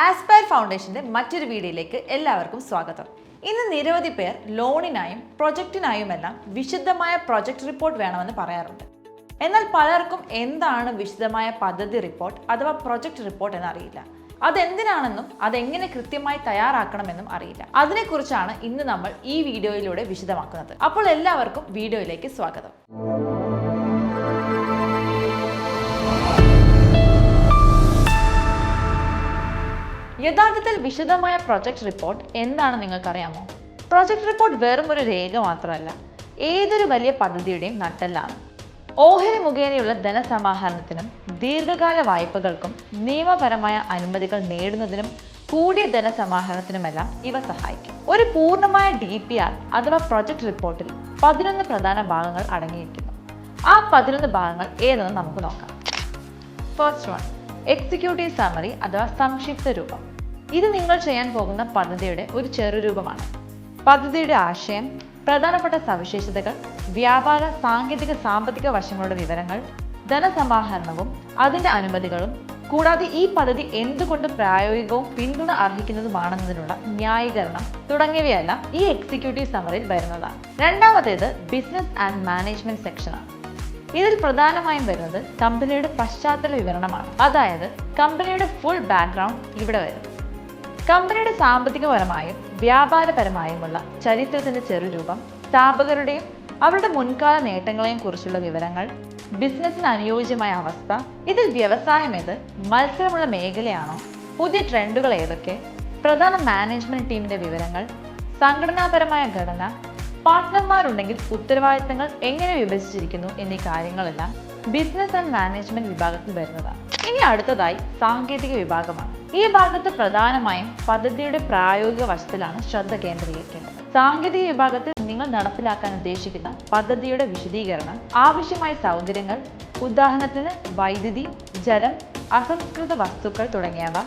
Aspire ഫൗണ്ടേഷന്റെ മറ്റൊരു വീഡിയോയിലേക്ക് എല്ലാവർക്കും സ്വാഗതം. ഇന്ന് നിരവധി പേർ ലോണിനായും പ്രൊജക്റ്റിനായുമെല്ലാം വിശുദ്ധമായ പ്രൊജക്ട് റിപ്പോർട്ട് വേണമെന്ന് പറയാറുണ്ട്. എന്നാൽ പലർക്കും എന്താണ് വിശദമായ പദ്ധതി റിപ്പോർട്ട് അഥവാ പ്രൊജക്ട് റിപ്പോർട്ട് എന്നറിയില്ല. അതെന്തിനാണെന്നും അതെങ്ങനെ കൃത്യമായി തയ്യാറാക്കണമെന്നും അറിയില്ല. അതിനെക്കുറിച്ചാണ് ഇന്ന് നമ്മൾ ഈ വീഡിയോയിലൂടെ വിശദമാക്കുന്നത്. അപ്പോൾ എല്ലാവർക്കും വീഡിയോയിലേക്ക് സ്വാഗതം. യഥാർത്ഥത്തിൽ വിശദമായ പ്രൊജക്ട് റിപ്പോർട്ട് എന്താണ് നിങ്ങൾക്കറിയാമോ? പ്രൊജക്ട് റിപ്പോർട്ട് വെറും ഒരു രേഖ മാത്രമല്ല ഏതൊരു വലിയ പദ്ധതിയുടെയും നട്ടെല്ലാണ്. ഓഹരി മുഖേനയുള്ള ധനസമാഹരണത്തിനും ദീർഘകാല വായ്പകൾക്കും നിയമപരമായ അനുമതികൾ നേടുന്നതിനും കൂടിയ ധനസമാഹരണത്തിനുമെല്ലാം ഇവ സഹായിക്കും. ഒരു പൂർണമായ ഡി പി ആർ അഥവാ പ്രൊജക്ട് റിപ്പോർട്ടിൽ പതിനൊന്ന് പ്രധാന ഭാഗങ്ങൾ അടങ്ങിയിരിക്കുന്നു. ആ പതിനൊന്ന് ഭാഗങ്ങൾ ഏതെന്ന് നമുക്ക് നോക്കാം. ഫസ്റ്റ് വൺ എക്സിക്യൂട്ടീവ് സമറി അഥവാ സംക്ഷിപ്ത രൂപം. ഇത് നിങ്ങൾ ചെയ്യാൻ പോകുന്ന പദ്ധതിയുടെ ഒരു ചെറുരൂപമാണ് പദ്ധതിയുടെ ആശയം പ്രധാനപ്പെട്ട സവിശേഷതകൾ വ്യാപാര സാങ്കേതിക സാമ്പത്തിക വശങ്ങളുടെ വിവരങ്ങൾ ധനസമാഹരണവും അതിന്റെ അനുമതികളും കൂടാതെ ഈ പദ്ധതി എന്തുകൊണ്ട് പ്രായോഗികവും പിന്തുണ അർഹിക്കുന്നതുമാണെന്നതിനുള്ള ന്യായീകരണം തുടങ്ങിയവയെല്ലാം ഈ എക്സിക്യൂട്ടീവ് സമറിൽ വരുന്നതാണ്. രണ്ടാമത്തേത് ബിസിനസ് ആൻഡ് മാനേജ്മെന്റ് സെക്ഷനാണ് ഇതിൽ പ്രധാനമായും വരുന്നത് കമ്പനിയുടെ പശ്ചാത്തല വിവരണമാണ്. അതായത് കമ്പനിയുടെ ഫുൾ ബാക്ക്ഗ്രൗണ്ട് ഇവിടെ വരും. കമ്പനിയുടെ സാമ്പത്തികപരമായും വ്യാപാരപരമായുമുള്ള ചരിത്രത്തിന്റെ ചെറുരൂപം സ്ഥാപകരുടെയും അവരുടെ മുൻകാല നേട്ടങ്ങളെയും കുറിച്ചുള്ള വിവരങ്ങൾ ബിസിനസ്സിന് അനുയോജ്യമായ അവസ്ഥ ഇതിൽ വ്യവസായം ഏത് മത്സരമുള്ള മേഖലയാണോ പുതിയ ട്രെൻഡുകൾ ഏതൊക്കെ പ്രധാന മാനേജ്മെന്റ് ടീമിന്റെ വിവരങ്ങൾ സംഘടനാപരമായ ഘടന പാർട്ട്ണർമാരുണ്ടെങ്കിൽ ഉത്തരവാദിത്തങ്ങൾ എങ്ങനെ വിഭജിച്ചിരിക്കുന്നു എന്നീ കാര്യങ്ങളെല്ലാം ബിസിനസ് ആൻഡ് മാനേജ്മെന്റ് വിഭാഗത്തിൽ വരുന്നതാണ്. ഇനി അടുത്തതായി സാങ്കേതിക വിഭാഗമാണ്. ഈ ഭാഗത്ത് പ്രധാനമായും പദ്ധതിയുടെ പ്രായോഗിക വശത്തിലാണ് ശ്രദ്ധ കേന്ദ്രീകരിക്കേണ്ടത്. സാങ്കേതിക വിഭാഗത്തിൽ നിങ്ങൾ നടപ്പിലാക്കാൻ ഉദ്ദേശിക്കുന്ന പദ്ധതിയുടെ വിശദീകരണം ആവശ്യമായ സൗകര്യങ്ങൾ ഉദാഹരണത്തിന് വൈദ്യുതി ജലം അസംസ്കൃത വസ്തുക്കൾ തുടങ്ങിയവ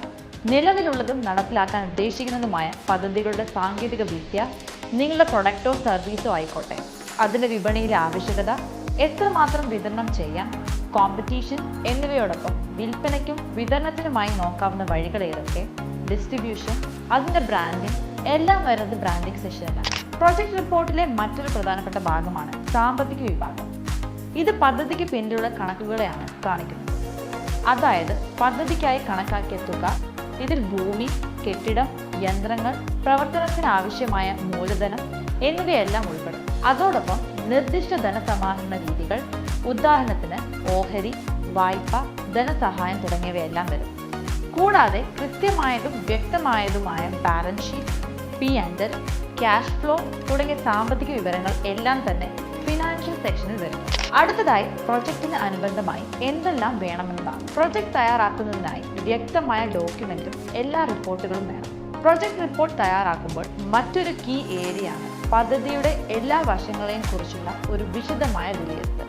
നിലവിലുള്ളതും നടപ്പിലാക്കാൻ ഉദ്ദേശിക്കുന്നതുമായ പദ്ധതികളുടെ സാങ്കേതിക വിദ്യ നിങ്ങളുടെ പ്രൊഡക്റ്റോ സർവീസോ ആയിക്കോട്ടെ. അതിന്റെ വിപണിയിലെ ആവശ്യകത എത്രമാത്രം വിതരണം ചെയ്യാം? കോമ്പറ്റീഷൻ എന്നിവയോടൊപ്പം വിൽപ്പനയ്ക്കും വിതരണത്തിനുമായി നോക്കാവുന്ന വഴികൾ ഏതൊക്കെ? ഡിസ്ട്രിബ്യൂഷൻ അതിന്റെ ബ്രാൻഡിംഗ് എല്ലാം വരുന്നത് ബ്രാൻഡിംഗ് സെഷനിലാണ് പ്രൊജക്ട് റിപ്പോർട്ടിലെ മറ്റൊരു പ്രധാനപ്പെട്ട ഭാഗമാണ് സാമ്പത്തിക വിഭാഗം. ഇത് പദ്ധതിക്ക് പിന്നിലുള്ള കണക്കുകളെയാണ് കാണിക്കുന്നത്. അതായത് പദ്ധതിക്കായി കണക്കാക്കിയ തുക ഇതിൽ ഭൂമി കെട്ടിടം യന്ത്രങ്ങൾ പ്രവർത്തനത്തിന് ആവശ്യമായ മൂലധനം എന്നിവയെല്ലാം ഉൾപ്പെടും. അതോടൊപ്പം നിർദ്ദിഷ്ട ധനസമാഹരണ രീതികൾ ഉദാഹരണത്തിന് ഓഹരി വായ്പ ധനസഹായം തുടങ്ങിയവയെല്ലാം വരും. കൂടാതെ കൃത്യമായതും വ്യക്തമായതുമായ balance sheet P and cash flow തുടങ്ങിയ സാമ്പത്തിക വിവരങ്ങൾ എല്ലാം തന്നെ ഫിനാൻഷ്യൽ സെക്ഷനിൽ വരും. അടുത്തതായി പ്രൊജക്റ്റിന് അനുബന്ധമായി എന്തെല്ലാം വേണമെന്നതാണ്. പ്രൊജക്ട് തയ്യാറാക്കുന്നതിനായി വ്യക്തമായ ഡോക്യുമെന്റും എല്ലാ റിപ്പോർട്ടുകളും വേണം. പ്രൊജക്ട് റിപ്പോർട്ട് തയ്യാറാക്കുമ്പോൾ മറ്റൊരു കീ ഏരിയയാണ് പദ്ധതിയുടെ എല്ലാ വശങ്ങളെയും കുറിച്ചുള്ള ഒരു വിശദമായ വിലയിരുത്തൽ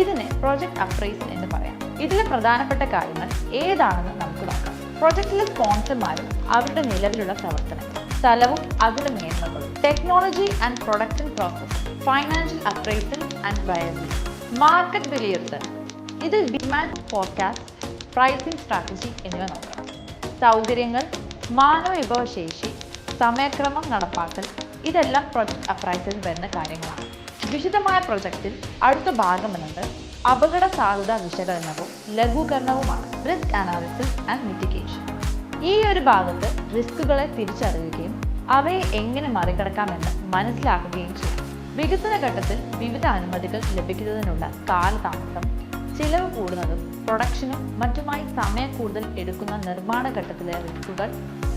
ഇതിനെ പ്രൊജക്ട് അപ്രൈസൽ എന്ന് പറയാം. ഇതിലെ പ്രധാനപ്പെട്ട കാര്യങ്ങൾ ഏതാണെന്ന് നമുക്ക് നോക്കാം. പ്രൊജക്റ്റിലെ സ്പോൺസർമാരും അവരുടെ നിലവിലുള്ള പ്രവർത്തനങ്ങൾ സ്ഥലവും അതിന്റെ നിയമങ്ങളും technology and production process financial appraisal and viability market വിലയിരുത്തൽ. ഇത് ഡിമാൻഡ് ഫോർകാസ്റ്റ് പ്രൈസിംഗ് സ്ട്രാറ്റജി എന്നിവ നോക്കാം. സൗകര്യങ്ങൾ മാനവ വിഭവശേഷി സമയക്രമം നടപ്പാക്കൽ ഇതെല്ലാം പ്രൊജക്ട് അപ്രൈസിൽ വരുന്ന കാര്യങ്ങളാണ്. വിശദമായ പ്രൊജക്റ്റിൽ അടുത്ത ഭാഗം എന്നത് അപകട സാധ്യതാ വിശകലനവും ലഘൂകരണവുമാണ് റിസ്ക് അനാലിസിസ് ആൻഡ് മിറ്റിഗേഷൻ ഈ ഒരു ഭാഗത്ത് റിസ്കുകളെ തിരിച്ചറിയുകയും അവയെ എങ്ങനെ മറികടക്കാമെന്ന് മനസ്സിലാക്കുകയും ചെയ്യും. വികസന ഘട്ടത്തിൽ വിവിധ അനുമതികൾ ലഭിക്കുന്നതിനുള്ള കാലതാമസം ചിലവ് കൂടുന്നതും പ്രൊഡക്ഷനും മറ്റുമായി സമയം കൂടുതൽ എടുക്കുന്ന നിർമ്മാണ ഘട്ടത്തിലെ റിസ്കുകൾ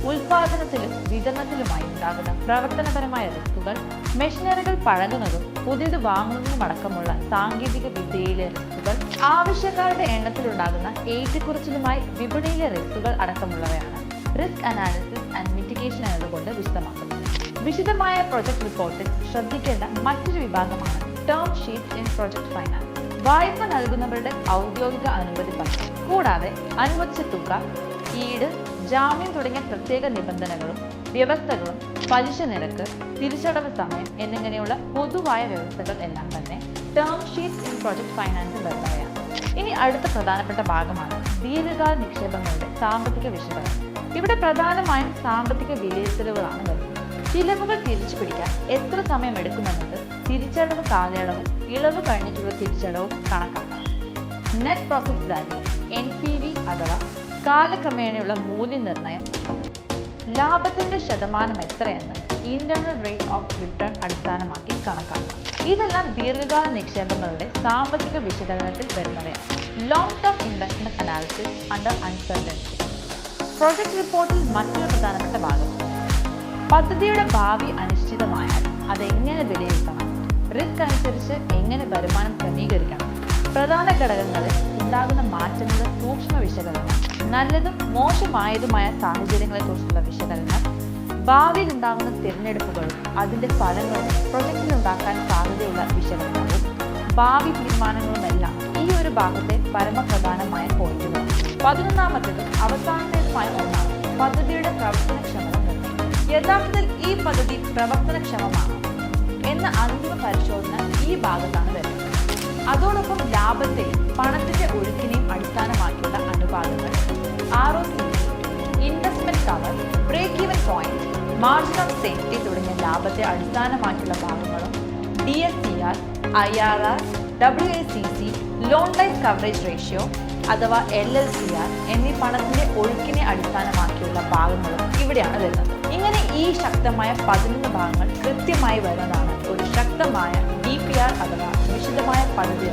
ഉൽപാദനത്തിലും വിതരണത്തിലുമായി ഉണ്ടാകുന്ന പ്രവർത്തനപരമായ റിസ്കുകൾ മെഷീനറികൾ പഴകുന്നതും പുതിയത് വാങ്ങുന്നതും അടക്കമുള്ള സാങ്കേതിക വിദ്യയിലെ റിസ്കുകൾ ആവശ്യക്കാരുടെ എണ്ണത്തിലുണ്ടാകുന്ന ഏറ്റക്കുറച്ചിലുമായി വിപണിയിലെ റിസ്കുകൾ അടക്കമുള്ളവയാണ് റിസ്ക് അനാലിസിസ് ആൻഡ് മിറ്റിഗേഷൻ എന്നതുകൊണ്ട് വിശദമാക്കുന്നത്. വിശദമായ പ്രൊജക്ട് റിപ്പോർട്ടിൽ ശ്രദ്ധിക്കേണ്ട മറ്റൊരു വിഭാഗമാണ് term sheet in project finance വായ്പ നൽകുന്നവരുടെ ഔദ്യോഗിക അനുമതി പത്രം കൂടാതെ അനുവദിച്ച തുക ഈട് ജാമ്യം തുടങ്ങിയ പ്രത്യേക നിബന്ധനകളും വ്യവസ്ഥകളും പലിശ നിരക്ക് തിരിച്ചടവ് സമയം എന്നിങ്ങനെയുള്ള പൊതുവായ വ്യവസ്ഥകൾ എല്ലാം തന്നെ ടേം ഷീറ്റ് ഇൻ പ്രോജക്ട് ഫൈനാൻസിൽ വരുന്നവയാണ് ഇനി അടുത്ത പ്രധാനപ്പെട്ട ഭാഗമാണ് ദീർഘകാല നിക്ഷേപങ്ങളുടെ സാമ്പത്തിക വിശകലനം. ഇവിടെ പ്രധാനമായും സാമ്പത്തിക വിലയിരുത്തലുകളാണ് വരുന്നത്. ചിലവുകൾ തിരിച്ചു പിടിക്കാൻ എത്ര സമയം എടുക്കുമെന്നത് തിരിച്ചടവ് കാലയളവും ഇളവ് കഴിഞ്ഞിട്ടുള്ള തിരിച്ചടവും കണക്കാക്കാം. Net profit value N P V അഥവാ കാലക്രമേണയുള്ള മൂല്യനിർണയം. ലാഭത്തിന്റെ ശതമാനം എത്രയെന്ന് ഇന്റർണൽ റേറ്റ് ഓഫ് റിട്ടേൺ അടിസ്ഥാനമാക്കി കണക്കാക്കാം. ഇതെല്ലാം ദീർഘകാല നിക്ഷേപങ്ങളുടെ സാമ്പത്തിക വിശകലനത്തിൽ വരുന്നവയാണ്. Long term investment analysis under uncertainty project റിപ്പോർട്ടിൽ മറ്റൊരു പ്രധാനപ്പെട്ട ഭാഗം. പദ്ധതിയുടെ ഭാവി അനിശ്ചിതമായാൽ അതെങ്ങനെ വിലയിരുത്തണം? റിസ്ക് അനുസരിച്ച് എങ്ങനെ വരുമാനം ക്രമീകരിക്കണം? പ്രധാന ഘടകങ്ങളിൽ ഉണ്ടാകുന്ന മാറ്റങ്ങളുടെ സൂക്ഷ്മ വിശകലനം. നല്ലതും മോശമായതുമായ സാഹചര്യങ്ങളെക്കുറിച്ചുള്ള വിശകലനം. ഭാവിയിൽ ഉണ്ടാകുന്ന തിരഞ്ഞെടുപ്പുകളും അതിന്റെ ഫലങ്ങളും പ്രൊജക്റ്റിൽ ഉണ്ടാക്കാൻ സാധ്യതയുള്ള വിശകലനവും ഭാവി തീരുമാനങ്ങളുമെല്ലാം ഈ ഒരു ഭാഗത്തെ പരമപ്രധാനമായ പോയിന്റുകൾ. പതിനൊന്നാമത്തേത് അവസാനത്തേതുമായ ഒന്നാണ് പദ്ധതിയുടെ പ്രവർത്തനക്ഷമത യഥാർത്ഥത്തിൽ ഈ പദ്ധതി പ്രവർത്തനക്ഷമമാണ്. എന്ന അന്തിമ പരിശോധന ഈ ഭാഗത്താണ് വരുന്നത്. അതോടൊപ്പം ലാഭത്തെ പണത്തിന്റെ ഒഴുക്കിനെയും അടിസ്ഥാനമാക്കിയുള്ള അനുപാതങ്ങൾ R O C investment cover break even point margin of safety തുടങ്ങിയ ലാഭത്തെ അടിസ്ഥാനമാക്കിയുള്ള ഭാഗങ്ങളും D S C R I R R W A C C loan life coverage ratio അഥവാ എൽ എൽ സി ആർ എന്നീ പണത്തിന്റെ ഒഴുക്കിനെ അടിസ്ഥാനമാക്കിയുള്ള ഭാഗങ്ങളും ഇവിടെയാണ് വരുന്നത്. ഈ ശക്തമായ പതിനൊന്ന് ഭാഗങ്ങൾ കൃത്യമായി വരുന്നതാണ്. ഒരു ശക്തമായ ഡി പി ആർ അഥവാ വിശദമായ പദ്ധതി.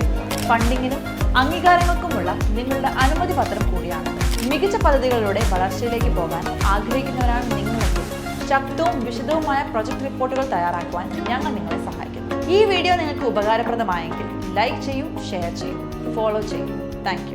ഫണ്ടിങ്ങിനും അംഗീകാരങ്ങൾക്കുമുള്ള നിങ്ങളുടെ അനുമതി പത്രം കൂടിയാണ്. മികച്ച പദ്ധതികളിലൂടെ വളർച്ചയിലേക്ക് പോകാൻ ആഗ്രഹിക്കുന്നവരാണ് നിങ്ങളെങ്കിൽ ശക്തവും വിശദവുമായ പ്രൊജക്ട് റിപ്പോർട്ടുകൾ തയ്യാറാക്കുവാൻ ഞങ്ങൾ നിങ്ങളെ സഹായിക്കുന്നു. ഈ വീഡിയോ നിങ്ങൾക്ക് ഉപകാരപ്രദമായെങ്കിൽ ലൈക്ക് ചെയ്യൂ ഷെയർ ചെയ്യൂ ഫോളോ ചെയ്യൂ. താങ്ക്